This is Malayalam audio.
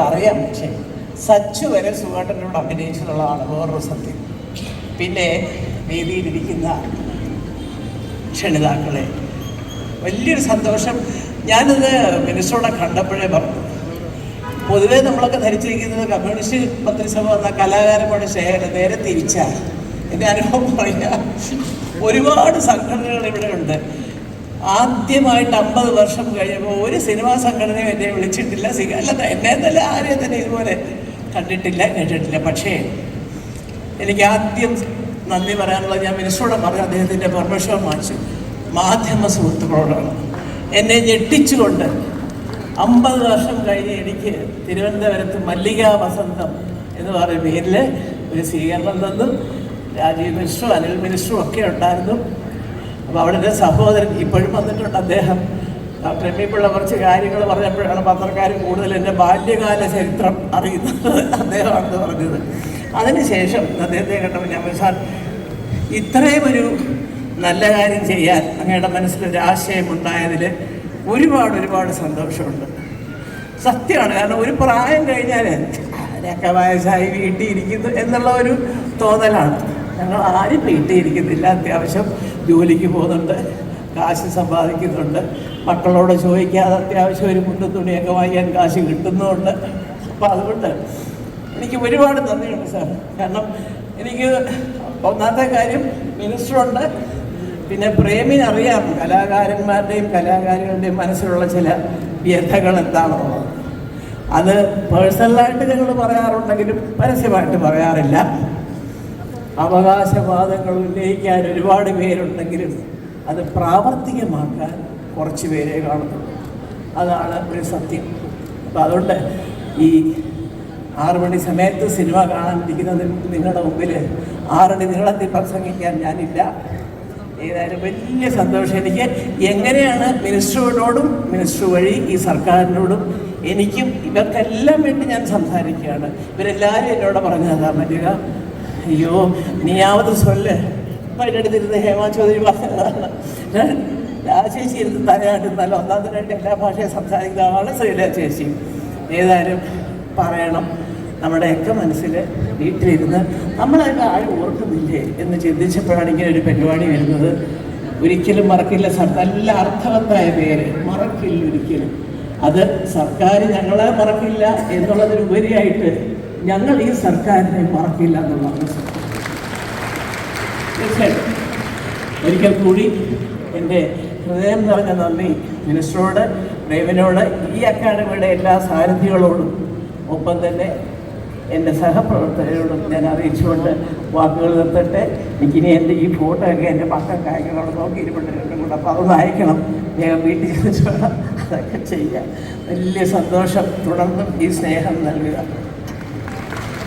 അറിയാം പക്ഷേ സച്ചു വരെ സുഖേട്ടനോട് അഭിനയിച്ചെന്നുള്ളതാണ് വേറൊരു സത്യം. പിന്നെ വേദിയിലിരിക്കുന്ന ക്ഷണിതാക്കളെ. വലിയൊരു സന്തോഷം. ഞാനത് മിനിസ്റ്ററോടെ കണ്ടപ്പോഴേ പറഞ്ഞു. പൊതുവേ നമ്മളൊക്കെ ധരിച്ചിരിക്കുന്നത് കമ്മ്യൂണിസ്റ്റ് മന്ത്രിസഭ വന്ന കലാകാരന്മാരുടെ ശേഖരം നേരെ തിരിച്ചാൽ എന്റെ അനുഭവം പറയുക. ഒരുപാട് സംഘടനകൾ ഇവിടെ ഉണ്ട്. ആദ്യമായിട്ട് അമ്പത് വർഷം കഴിയുമ്പോൾ ഒരു സിനിമാ സംഘടനയും എന്നെ വിളിച്ചിട്ടില്ല. അല്ല എന്നെ തന്നെ ആരെയും തന്നെ ഇതുപോലെ കണ്ടിട്ടില്ല കേട്ടിട്ടില്ല. പക്ഷേ എനിക്ക് ആദ്യം നന്ദി പറയാനുള്ളത് ഞാൻ മിനിസ്റ്ററോട് പറഞ്ഞു അദ്ദേഹത്തിന്റെ പെർമിഷൻ വാങ്ങിച്ചു. മാധ്യമ സുഹൃത്തുക്കളോടാണ്. എന്നെ ഞെട്ടിച്ചുകൊണ്ട് അമ്പത് വർഷം കഴിഞ്ഞ് എനിക്ക് തിരുവനന്തപുരത്ത് മല്ലിക വസന്തം എന്ന് പറയുന്ന പേരിൽ ഒരു സ്വീകരണം തന്നു. രാജീവ് മിനിസ്റ്ററും അനിൽ മിനിസ്റ്ററും ഒക്കെ ഉണ്ടായിരുന്നു. അപ്പോൾ അവിടെ സഹോദരൻ ഇപ്പോഴും വന്നിട്ടുണ്ട് അദ്ദേഹം. Doctor M. പിള്ള കുറച്ച് കാര്യങ്ങൾ പറഞ്ഞപ്പോഴാണ് പത്രക്കാർ കൂടുതൽ എന്റെ ബാല്യകാല ചരിത്രം അറിയുന്നത് അദ്ദേഹമാണെന്ന് പറഞ്ഞത്. അതിനുശേഷം അദ്ദേഹത്തെ കണ്ടപ്പോൾ ഞാൻ സാർ ഇത്രയും ഒരു നല്ല കാര്യം ചെയ്യാൻ അങ്ങയുടെ മനസ്സിലൊരു ആശയം ഉണ്ടായതിൽ ഒരുപാട് ഒരുപാട് സന്തോഷമുണ്ട്. സത്യമാണ് കാരണം ഒരു പ്രായം കഴിഞ്ഞാൽ ആരൊക്കെ വയസ്സായി വീട്ടിയിരിക്കുന്നു എന്നുള്ള ഒരു തോന്നലാണ്. ഞങ്ങൾ ആരും വീട്ടിൽ ഇരിക്കുന്നില്ല അത്യാവശ്യം ജോലിക്ക് പോകുന്നുണ്ട് കാശ് സമ്പാദിക്കുന്നുണ്ട്. മക്കളോട് ചോദിക്കാതെ അത്യാവശ്യം ഒരു മുട്ട തുണിയൊക്കെ വാങ്ങിയാൽ കാശ് കിട്ടുന്നുമുണ്ട് അപ്പം അതുകൊണ്ട് എനിക്ക് ഒരുപാട് നന്ദിയുണ്ട് സാർ. കാരണം എനിക്ക് ഒന്നാമത്തെ കാര്യം മിനിസ്റ്ററുണ്ട്. പിന്നെ പ്രേമിന് അറിയാം. കലാകാരന്മാരുടെയും കലാകാരികളുടെയും മനസ്സിലുള്ള ചില വ്യഥകൾ എന്താണെന്നുള്ളത് അത് പേഴ്സണലായിട്ട് ഞങ്ങൾ പറയാറുണ്ടെങ്കിലും പരസ്യമായിട്ട് പറയാറില്ല. അവകാശവാദങ്ങൾ ഉന്നയിക്കാൻ ഒരുപാട് പേരുണ്ടെങ്കിലും അത് പ്രാവർത്തികമാക്കാൻ കുറച്ച് പേരെ കാണുന്നുള്ളൂ അതാണ് ഒരു സത്യം. അപ്പം അതുകൊണ്ട് ഈ ആറ് മണി സമയത്ത് സിനിമ കാണാൻ ഇരിക്കുന്നത് നിങ്ങളുടെ മുമ്പിൽ ആറടി നീളത്തിൽ പ്രസംഗിക്കാൻ ഞാനില്ല. ഏതായാലും വലിയ സന്തോഷം എനിക്ക്. എങ്ങനെയാണ് മിനിസ്റ്ററോടും മിനിസ്റ്റർ വഴി ഈ സർക്കാരിനോടും എനിക്കും ഇവർക്കെല്ലാം വേണ്ടി ഞാൻ സംസാരിക്കുകയാണ്. ഇവരെല്ലാവരും എന്നോട് പറഞ്ഞതാ മല്ലിക. അയ്യോ നീയാവത് ഇപ്പം ഹേമാ അടുത്തിരുന്ന് ഹേമ ചൗധരി പറഞ്ഞതാണ്. ഞാൻ രാജേശി ഇരുന്ന് തലയായിട്ട് നല്ല ഒന്നാം തരമായിട്ട് എല്ലാ ഭാഷയും സംസാരിക്കുന്ന ആളാണ് ശ്രീല ചേച്ചി. ഏതായാലും പറയണം. നമ്മുടെയൊക്കെ മനസ്സിൽ വീട്ടിലിരുന്ന് നമ്മളതിന്റെ ആരും ഓർക്കുന്നില്ലേ എന്ന് ചിന്തിച്ചപ്പോഴാണ് ഇങ്ങനെ ഒരു പരിപാടി വരുന്നത്. ഒരിക്കലും മറക്കില്ല. സർ നല്ല അർത്ഥവത്തായ പേര്. മറക്കില്ല ഒരിക്കലും. അത് സർക്കാർ ഞങ്ങളെ മറക്കില്ല എന്നുള്ളതിനുപരിയായിട്ട് ഞങ്ങൾ ഈ സർക്കാരിനെ മറക്കില്ല എന്നുള്ളതാണ് തീർച്ചയായിട്ടും ഒരിക്കൽ കൂടി എന്റെ ഹൃദയം നിറഞ്ഞ നന്ദി മിനിസ്റ്ററോട് ദേവനോട് ഈ അക്കാഡമിയുടെ എല്ലാ സാരഥികളോടും. ഒപ്പം തന്നെ എന്റെ സഹപ്രവർത്തകരോടും ഞാൻ അറിയിച്ചുകൊണ്ട് വാക്കുകൾ നിർത്തട്ടെ. എനിക്കിനി എന്റെ ഈ ഫോട്ടോ ഒക്കെ എന്റെ മക്കൾക്ക് അയക്കണം അവിടെ നോക്കിയിരിപ്പുണ്ട് രണ്ടും കൂടെ അപ്പോൾ അതൊന്ന് അയക്കണം. വേഗം വീട്ടിൽ ചെന്നിട്ട് അതൊക്കെ ചെയ്യാൻ വലിയ സന്തോഷം. തുടർന്നും ഈ സ്നേഹം നൽകുക.